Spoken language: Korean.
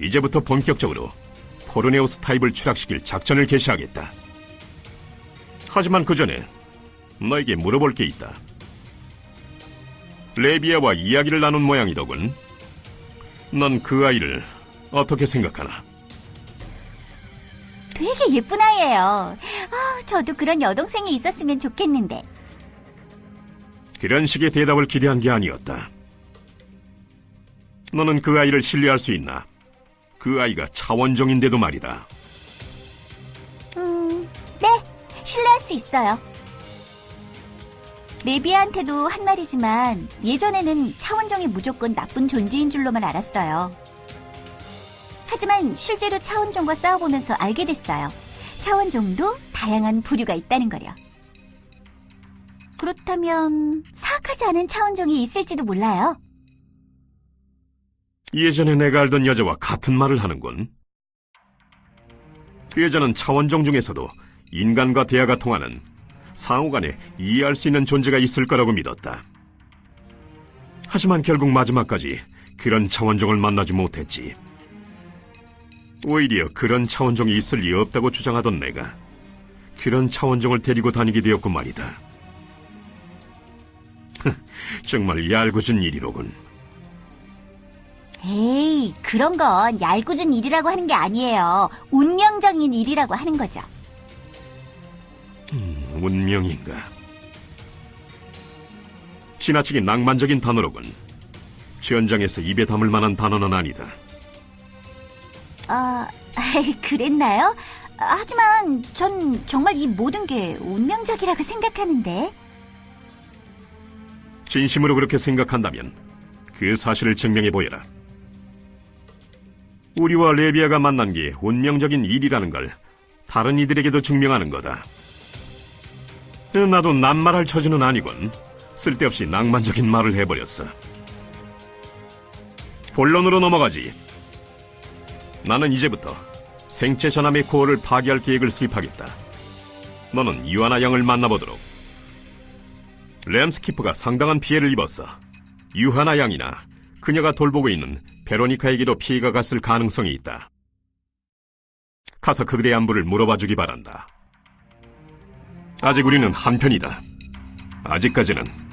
이제부터 본격적으로 포르네우스 타입을 추락시킬 작전을 개시하겠다. 하지만 그 전에 너에게 물어볼 게 있다. 레비아와 이야기를 나눈 모양이더군. 넌 그 아이를 어떻게 생각하나? 되게 예쁜 아이예요. 아, 저도 그런 여동생이 있었으면 좋겠는데. 그런 식의 대답을 기대한 게 아니었다. 너는 그 아이를 신뢰할 수 있나? 그 아이가 차원종인데도 말이다. 음, 네, 신뢰할 수 있어요. 레비아한테도 한 말이지만 예전에는 차원종이 무조건 나쁜 존재인 줄로만 알았어요. 하지만 실제로 차원종과 싸워보면서 알게 됐어요. 차원종도 다양한 부류가 있다는 거려. 그렇다면 사악하지 않은 차원종이 있을지도 몰라요. 예전에 내가 알던 여자와 같은 말을 하는군. 그 여자는 차원종 중에서도 인간과 대화가 통하는 상호 간에 이해할 수 있는 존재가 있을 거라고 믿었다. 하지만 결국 마지막까지 그런 차원종을 만나지 못했지. 오히려 그런 차원종이 있을 리 없다고 주장하던 내가 그런 차원종을 데리고 다니게 되었고 말이다. 정말 얄궂은 일이로군. 에이, 그런 건 얄궂은 일이라고 하는 게 아니에요. 운명적인 일이라고 하는 거죠. 운명인가? 지나치게 낭만적인 단어로군. 전장에서 입에 담을 만한 단어는 아니다. 아, 그랬나요? 하지만 전 정말 이 모든 게 운명적이라고 생각하는데. 진심으로 그렇게 생각한다면 그 사실을 증명해 보여라. 우리와 레비아가 만난 게 운명적인 일이라는 걸 다른 이들에게도 증명하는 거다. 나도 낱말할 처지는 아니군. 쓸데없이 낭만적인 말을 해버렸어. 본론으로 넘어가지. 나는 이제부터 생체 전함의 코어를 파괴할 계획을 수립하겠다. 너는 유아나 양을 만나보도록. 램스키프가 상당한 피해를 입었어. 유하나 양이나 그녀가 돌보고 있는 베로니카에게도 피해가 갔을 가능성이 있다. 가서 그들의 안부를 물어봐 주기 바란다. 아직 우리는 한편이다. 아직까지는